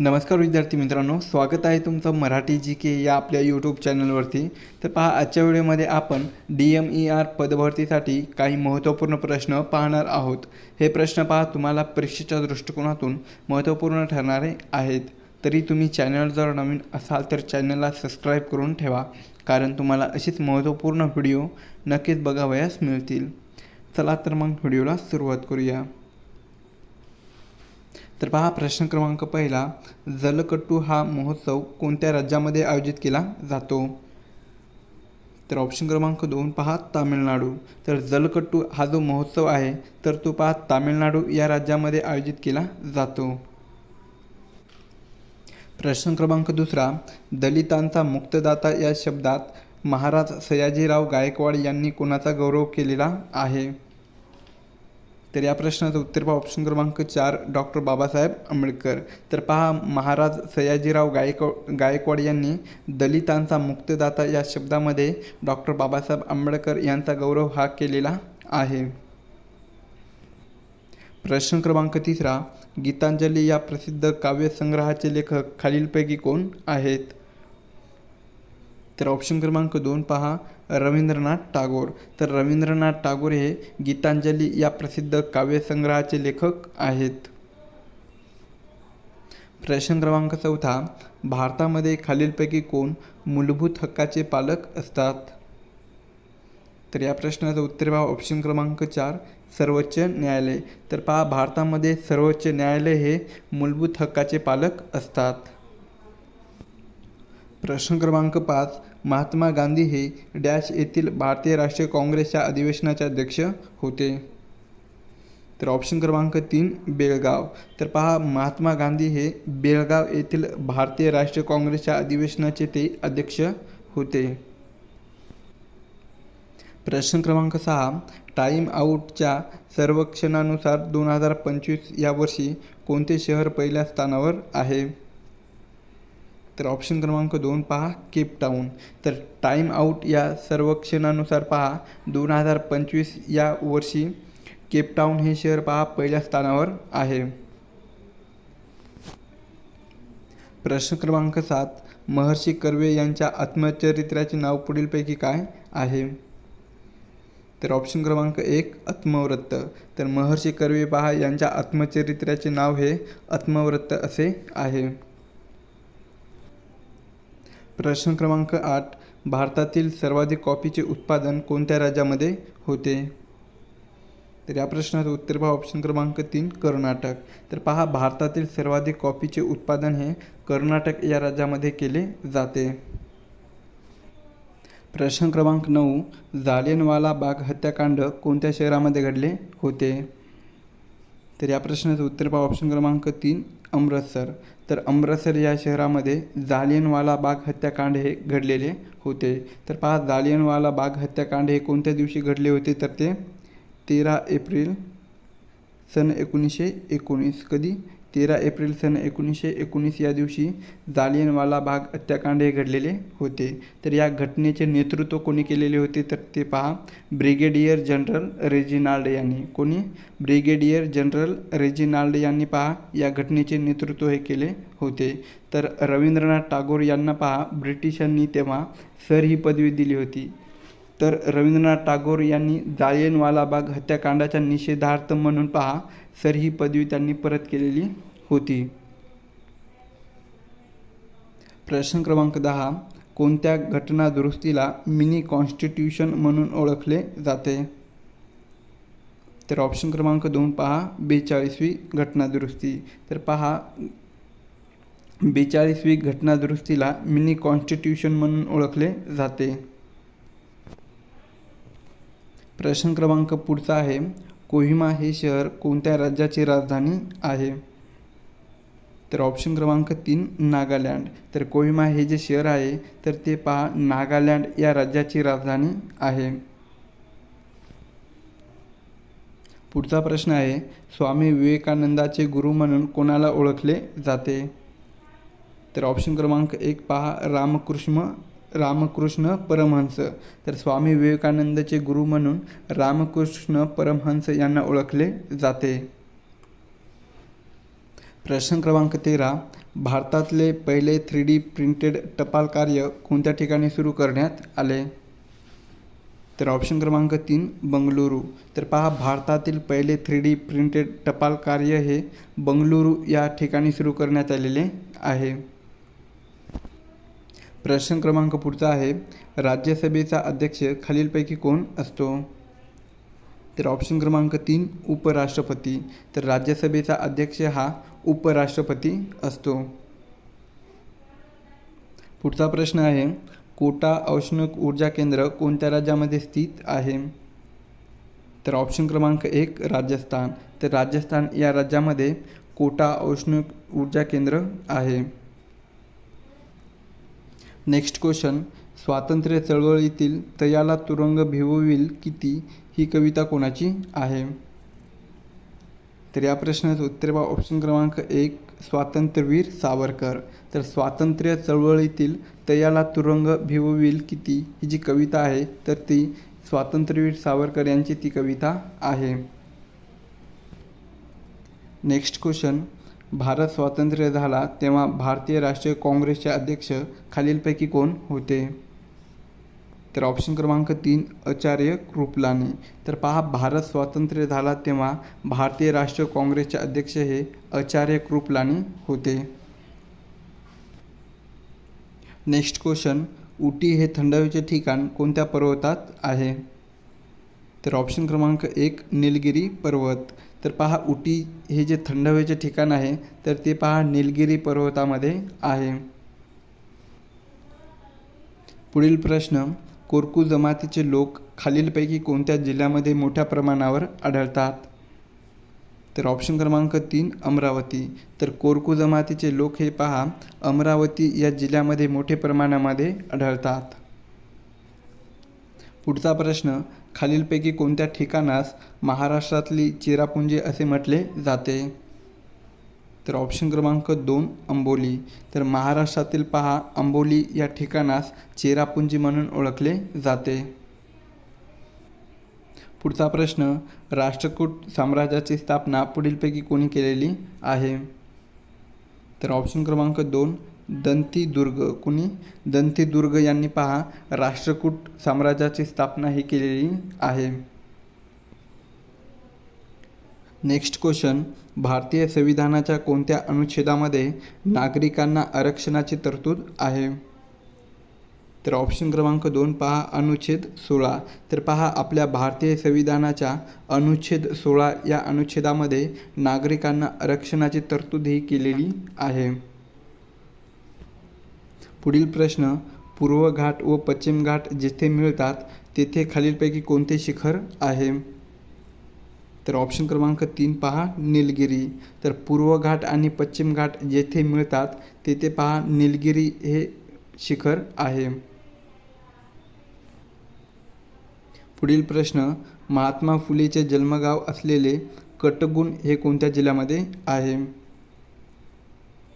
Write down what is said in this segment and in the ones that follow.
नमस्कार विद्यार्थी मित्रांनो स्वागत आहे तुमचं मराठी जी के या आपल्या यूट्यूब चॅनलवरती. तर पहा आजच्या व्हिडिओमध्ये आपण डी एम ई आर पदभरतीसाठी काही महत्त्वपूर्ण प्रश्न पाहणार आहोत. हे प्रश्न पहा तुम्हाला परीक्षेच्या दृष्टिकोनातून महत्त्वपूर्ण ठरणारे आहेत. तरी तुम्ही चॅनल जर नवीन असाल तर चॅनलला सबस्क्राईब करून ठेवा कारण तुम्हाला अशीच महत्त्वपूर्ण व्हिडिओ नक्कीच बघावयास मिळतील. चला तर मग व्हिडिओला सुरुवात करूया. तर पहा प्रश्न क्रमांक पहिला जलकट्टू हा महोत्सव कोणत्या राज्यामध्ये आयोजित केला जातो? तर ऑप्शन क्रमांक दोन पहा तामिळनाडू. तर जलकट्टू हा जो महोत्सव आहे तर तो पहा तामिळनाडू या राज्यामध्ये आयोजित केला जातो. प्रश्न क्रमांक दुसरा दलितांचा मुक्तदाता या शब्दात महाराज सयाजीराव गायकवाड यांनी कोणाचा गौरव केलेला आहे? तर या प्रश्नाचं उत्तर पहा. ऑप्शन क्रमांक चार डॉक्टर बाबासाहेब आंबेडकर. तर पहा महाराज सयाजीराव गायक गायकवाड यांनी दलितांचा मुक्तदाता या शब्दामध्ये डॉक्टर बाबासाहेब आंबेडकर यांचा गौरव हा केलेला आहे. प्रश्न क्रमांक तिसरा गीतांजली या प्रसिद्ध काव्यसंग्रहाचे लेखक खालीलपैकी कोण आहेत? तर ऑप्शन क्रमांक दोन पहा रवींद्रनाथ टागोर. तर रवींद्रनाथ टागोर हे गीतांजली या प्रसिद्ध काव्यसंग्रहाचे लेखक आहेत. प्रश्न क्रमांक चौथा भारतामध्ये खालीलपैकी कोण मूलभूत हक्काचे पालक असतात? तर या प्रश्नाचं उत्तर पहा ऑप्शन क्रमांक चार सर्वोच्च न्यायालय. तर पहा भारतामध्ये सर्वोच्च न्यायालय हे मूलभूत हक्काचे पालक असतात. प्रश्न क्रमांक पाच महात्मा गांधी हे डॅश येथील भारतीय राष्ट्रीय काँग्रेसच्या अधिवेशनाचे अध्यक्ष होते. तर ऑप्शन क्रमांक तीन बेळगाव. तर पहा महात्मा गांधी हे बेळगाव येथील भारतीय राष्ट्रीय काँग्रेसच्या अधिवेशनाचे ते अध्यक्ष होते. प्रश्न क्रमांक सहा टाईम आऊटच्या सर्वेक्षणानुसार दोन हजार पंचवीस या वर्षी कोणते शहर पहिल्या स्थानावर आहे? तर ऑप्शन क्रमांक दोन पहा केपटाऊन तर टाईम आऊट या सर्वेक्षणानुसार पहा दोन हजार पंचवीस या वर्षी केपटाऊन हे शहर पहा पहिल्या स्थानावर आहे. प्रश्न क्रमांक सात महर्षी कर्वे यांच्या आत्मचरित्राचे नाव पुढीलपैकी काय आहे? तर ऑप्शन क्रमांक एक आत्मव्रत तर महर्षी कर्वे पहा यांच्या आत्मचरित्राचे नाव हे आत्मव्रत असे आहे. प्रश्न क्रमांक आठ भारतातील सर्वाधिक कॉफीचे उत्पादन कोणत्या राज्यामध्ये होते? तर या प्रश्नाचं उत्तर पहा ऑप्शन क्रमांक तीन कर्नाटक. तर पहा भारतातील सर्वाधिक कॉफीचे उत्पादन हे कर्नाटक या राज्यामध्ये केले जाते. प्रश्न क्रमांक नऊ जालियनवाला बाग हत्याकांड कोणत्या शहरामध्ये घडले होते? तर या प्रश्नाचं उत्तर पहा ऑप्शन क्रमांक तीन अमृतसर. तर अमृतसर या शहरामध्ये जालियनवाला बाग हत्याकांड हे घडलेले होते. तर पहा जालियनवाला बाग हत्याकांड हे कोणत्या दिवशी घडले होते? तर ते तेरा एप्रिल सन एकोणीसशे एकोणीस कधी? तेरा एप्रिल सन एकोणीसशे एकोणीस या दिवशी जालियनवाला बाग हत्याकांड हे घडलेले होते. तर या घटनेचे नेतृत्व कोणी केलेले होते? तर ते पहा. ब्रिगेडियर जनरल रेजिनाल्ड यांनी. कोणी? ब्रिगेडियर जनरल रेजिनाल्ड यांनी पहा. या घटनेचे नेतृत्व हे केले होते. तर रवींद्रनाथ टागोर यांना पहा. ब्रिटिशांनी तेव्हा सर ही पदवी दिली होती. तर रवींद्रनाथ टागोर यांनी जालियनवाला बाग हत्याकांडाच्या निषेधार्थ म्हणून पहा. सर ही पदवी त्यांनी परत केलेली होती. प्रश्न क्रमांक दहा. कोणत्या घटना दुरुस्तीला मिनी कॉन्स्टिट्यूशन म्हणून ओळखले जाते? तर ऑप्शन क्रमांक दोन पहा. बेचाळीसवी घटना दुरुस्ती. तर पहा. बेचाळीसवी घटना दुरुस्तीला मिनी कॉन्स्टिट्यूशन म्हणून ओळखले जाते. प्रश्न क्रमांक पुढचा आहे. कोहिमा हे शहर कोणत्या राज्याची राजधानी आहे? तर ऑप्शन क्रमांक तीन नागालँड. तर कोहिमा हे जे शहर आहे तर ते पहा नागालँड या राज्याची राजधानी आहे. पुढचा प्रश्न आहे स्वामी विवेकानंदाचे गुरु म्हणून कोणाला ओळखले जाते? तर ऑप्शन क्रमांक एक पहा रामकृष्ण रामकृष्ण परमहंस. तर स्वामी विवेकानंदचे गुरु म्हणून रामकृष्ण परमहंस यांना ओळखले जाते. प्रश्न क्रमांक तेरा. भारतातले पहिले थ्री डी प्रिंटेड टपाल कार्य कोणत्या ठिकाणी सुरू करण्यात आले? तर ऑप्शन क्रमांक तीन बंगळुरू तर पहा भारतातील पहिले थ्री डी प्रिंटेड टपाल कार्य हे बंगळुरू या ठिकाणी सुरू करण्यात आलेले आहे. प्रश्न क्रमांक पुढचा आहे. राज्यसभेचा अध्यक्ष खालीलपैकी कोण असतो? तर ऑप्शन क्रमांक तीन उपराष्ट्रपती. तर राज्यसभेचा अध्यक्ष हा उपराष्ट्रपती असतो. पुढचा प्रश्न आहे कोटा औष्णिक ऊर्जा केंद्र कोणत्या राज्यामध्ये स्थित आहे? तर ऑप्शन क्रमांक एक राजस्थान. तर राजस्थान या राज्यामध्ये कोटा औष्णिक ऊर्जा केंद्र आहे. नेक्स्ट क्वेश्चन स्वातंत्र्य चळवळीतील तयाला तुरुंग भिवविल किती? ही कविता कोणाची आहे? तर या प्रश्नाचं उत्तर बा ऑप्शन क्रमांक एक स्वातंत्र्यवीर सावरकर. तर स्वातंत्र्य चळवळीतील तयाला तुरुंग भिवविल किती? ही जी कविता आहे तर ती स्वातंत्र्यवीर सावरकर यांची ती कविता आहे. नेक्स्ट क्वेश्चन भारत स्वातंत्र्य झाला तेव्हा भारतीय राष्ट्रीय काँग्रेसचे अध्यक्ष खालीलपैकी कोण होते? तर ऑप्शन क्रमांक तीन आचार्य कृपलानी तर पहा भारत स्वातंत्र्य झाला तेव्हा भारतीय राष्ट्रीय काँग्रेसचे अध्यक्ष हे आचार्य कृपलानी होते. नेक्स्ट क्वेश्चन उटी हे थंड हवेचे ठिकाण कोणत्या पर्वतात आहे? तर ऑप्शन क्रमांक एक निलगिरी पर्वत. तर पहा उटी हे जे थंड हवेचे ठिकाण आहे तर ते पहा निलगिरी पर्वतामध्ये आहे. पुढील प्रश्न कोरकू जमातीचे लोक खालीलपैकी कोणत्या जिल्ह्यामध्ये मोठ्या प्रमाणावर आढळतात? तर ऑप्शन क्रमांक तीन अमरावती. तर कोरकू जमातीचे लोक हे पहा अमरावती या जिल्ह्यामध्ये मोठे प्रमाणामध्ये आढळतात. पुढचा प्रश्न खालीलपैकी कोणत्या ठिकाणास महाराष्ट्रातली चेरापुंजी असे म्हटले जाते? तर ऑप्शन क्रमांक दोन अंबोली. तर महाराष्ट्रातील पहा अंबोली या ठिकाणास चेरापुंजी म्हणून ओळखले जाते. पुढचा प्रश्न राष्ट्रकूट साम्राज्याची स्थापना पुढीलपैकी कोणी केलेली आहे? तर ऑप्शन क्रमांक दोन दंतीदुर्ग. कुणी? दंतीदुर्ग यांनी पहा राष्ट्रकूट साम्राज्याची स्थापना ही केलेली आहे. नेक्स्ट क्वेश्चन भारतीय संविधानाच्या कोणत्या अनुच्छेदामध्ये नागरिकांना आरक्षणाची तरतूद आहे? तर ऑप्शन क्रमांक दोन पहा अनुच्छेद सोळा. तर पहा आपल्या भारतीय संविधानाच्या अनुच्छेद सोळा या अनुच्छेदामध्ये नागरिकांना आरक्षणाची तरतूद ही केलेली आहे. पुढील प्रश्न पूर्व घाट व पश्चिम घाट जेथे मिळतात तेथे खालीलपैकी कोणते शिखर आहे? तर ऑप्शन क्रमांक तीन पहा निलगिरी. तर पूर्व घाट आणि पश्चिम घाट जेथे मिळतात तेथे पहा निलगिरी हे शिखर आहे. पुढील प्रश्न महात्मा फुलेचे जन्मगाव असलेले कटगुण हे कोणत्या जिल्ह्यामध्ये आहे?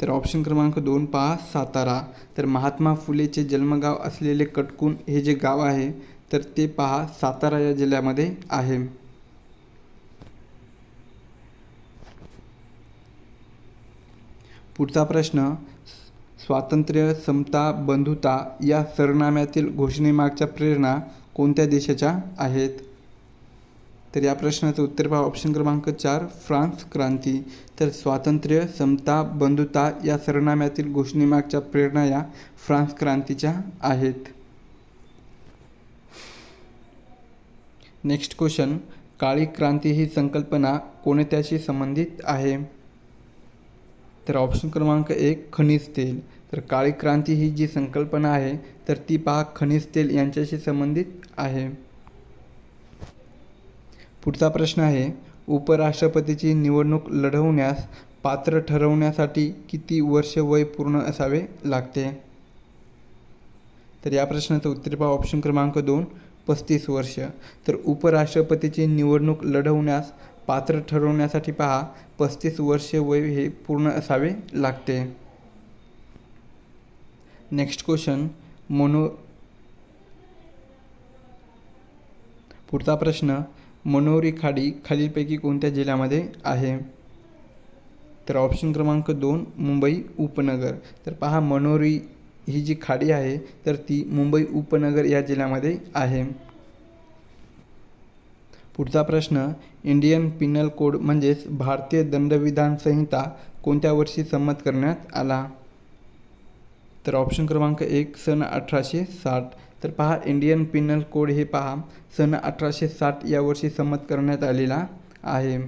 तर ऑप्शन क्रमांक दोन पहा सातारा. तर महात्मा फुलेचे जन्मगाव असलेले कटकुण हे जे गाव आहे तर ते पहा सातारा या जिल्ह्यामध्ये आहे. पुढचा प्रश्न स्वातंत्र्य समता बंधुता या सरनाम्यातील घोषणेमागच्या प्रेरणा कोणत्या देशाच्या आहेत? तर या प्रश्नाचं उत्तर पहा. ऑप्शन क्रमांक चार फ्रान्स क्रांती. तर स्वातंत्र्य समता बंधुता या सरनाम्यातील घोषणेमागच्या प्रेरणा या फ्रान्स क्रांतीच्या आहेत. नेक्स्ट क्वेश्चन काळी क्रांती ही संकल्पना कोणत्याशी संबंधित आहे? तर ऑप्शन क्रमांक एक खनिज तेल. तर काळी क्रांती ही जी संकल्पना आहे तर ती पहा खनिज तेल यांच्याशी संबंधित आहे. पुढचा प्रश्न आहे उपराष्ट्रपतीची निवडणूक लढवण्यास पात्र ठरवण्यासाठी किती वर्ष वय पूर्ण असावे लागते? तर या प्रश्नाचं उत्तर पहा. ऑप्शन क्रमांक दोन पस्तीस वर्ष. तर उपराष्ट्रपतीची निवडणूक लढवण्यास पात्र ठरवण्यासाठी पहा पस्तीस वर्ष वय हे पूर्ण असावे लागते. नेक्स्ट क्वेश्चन मोनो पुढचा प्रश्न मनोरी खाडी खालीलपैकी कोणत्या जिल्ह्यामध्ये आहे? तर ऑप्शन क्रमांक दोन मुंबई उपनगर. तर पहा मनोरी ही जी खाडी आहे तर ती मुंबई उपनगर या जिल्ह्यामध्ये आहे. पुढचा प्रश्न इंडियन पिनल कोड म्हणजेच भारतीय दंडविधान संहिता कोणत्या वर्षी संमत करण्यात आला? तर ऑप्शन क्रमांक एक सन अठराशे साठ. तर पहा इंडियन पिनल कोड हे पहा सन अठराशे साठ या वर्षी संमत करण्यात आलेला आहे.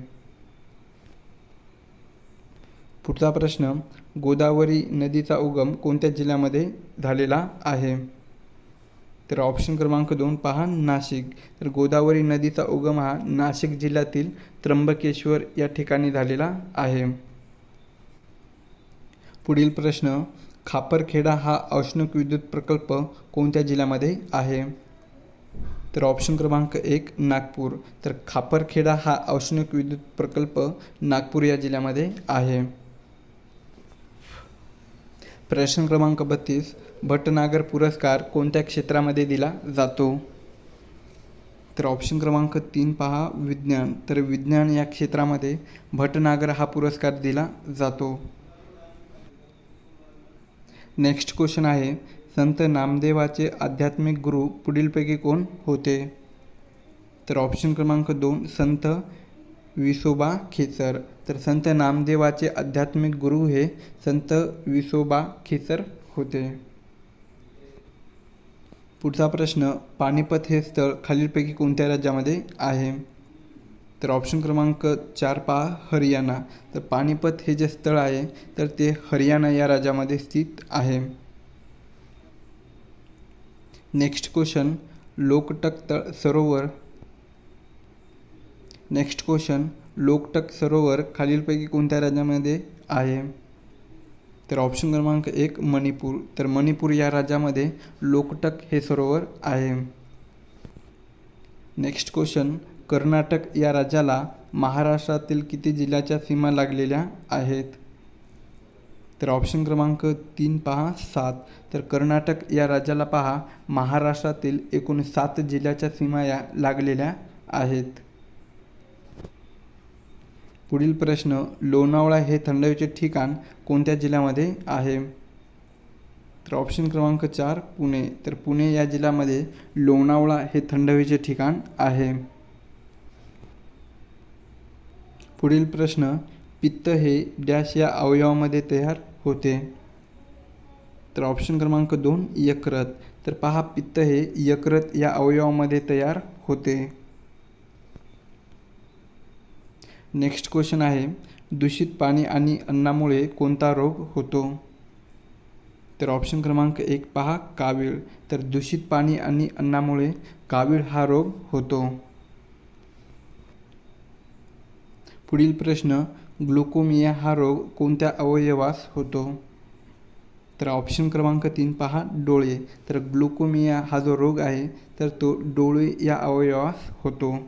पुढचा प्रश्न गोदावरी नदीचा उगम कोणत्या जिल्ह्यामध्ये झालेला आहे? तर ऑप्शन क्रमांक दोन पहा नाशिक. तर गोदावरी नदीचा उगम हा नाशिक जिल्ह्यातील त्र्यंबकेश्वर या ठिकाणी झालेला आहे. पुढील प्रश्न खापरखेडा हा औष्णिक विद्युत प्रकल्प कोणत्या जिल्ह्यामध्ये आहे? तर ऑप्शन क्रमांक एक नागपूर. तर खापरखेडा हा औष्णिक विद्युत प्रकल्प नागपूर या जिल्ह्यामध्ये आहे. प्रश्न क्रमांक बत्तीस भटनागर पुरस्कार कोणत्या क्षेत्रामध्ये दिला जातो? तर ऑप्शन क्रमांक तीन पहा विज्ञान. तर विज्ञान या क्षेत्रामध्ये भटनागर हा पुरस्कार दिला जातो. नेक्स्ट क्वेश्चन आहे संत नामदेवाचे आध्यात्मिक गुरु पुढीलपैकी कोण होते? तर ऑप्शन क्रमांक दोन संत विसोबा खेचर. तर संत नामदेवाचे आध्यात्मिक गुरु हे संत विसोबा खेचर होते. पुढचा प्रश्न पानिपत हे स्थळ खालीलपैकी कोणत्या राज्यामध्ये आहे? तर ऑप्शन क्रमांक चार पहा हरियाणा. तर पानिपत हे जे स्थळ आहे तर ते हरियाणा या राज्यामध्ये स्थित आहे. नेक्स्ट क्वेश्चन लोकटक तळ सरोवर. नेक्स्ट क्वेश्चन लोकटक सरोवर खालीलपैकी कोणत्या राज्यामध्ये आहे? तर ऑप्शन क्रमांक एक मणिपूर. तर मणिपूर या राज्यामध्ये लोकटक हे सरोवर आहे. नेक्स्ट क्वेश्चन कर्नाटक या राज्याला महाराष्ट्रातील किती जिल्ह्याच्या सीमा लागलेल्या आहेत? तर ऑप्शन क्रमांक तीन पहा सात. तर कर्नाटक या राज्याला पहा महाराष्ट्रातील एकूण सात जिल्ह्याच्या सीमा या लागलेल्या आहेत. पुढील प्रश्न लोणावळा हे थंडावीचे ठिकाण कोणत्या जिल्ह्यामध्ये आहे? तर ऑप्शन क्रमांक चार पुणे. तर पुणे या जिल्ह्यामध्ये लोणावळा हे थंडावीचे ठिकाण आहे. पुढील प्रश्न पित्त हे डॅश या अवयवामध्ये तयार होते. तर ऑप्शन क्रमांक दोन यकृत. तर पहा पित्त हे यकृत या अवयवामध्ये तयार होते. नेक्स्ट क्वेश्चन आहे दूषित पाणी आणि अन्नामुळे कोणता रोग होतो? तर ऑप्शन क्रमांक एक पहा कावीळ. तर दूषित पाणी आणि अन्नामुळे कावीळ हा रोग होतो. पुढील प्रश्न ग्लुकोमिया हा रोग कोणत्या अवयवास होतो? तर ऑप्शन क्रमांक तीन पहा डोळे. तर ग्लुकोमिया हा जो रोग आहे तर तो डोळे या अवयवास होतो.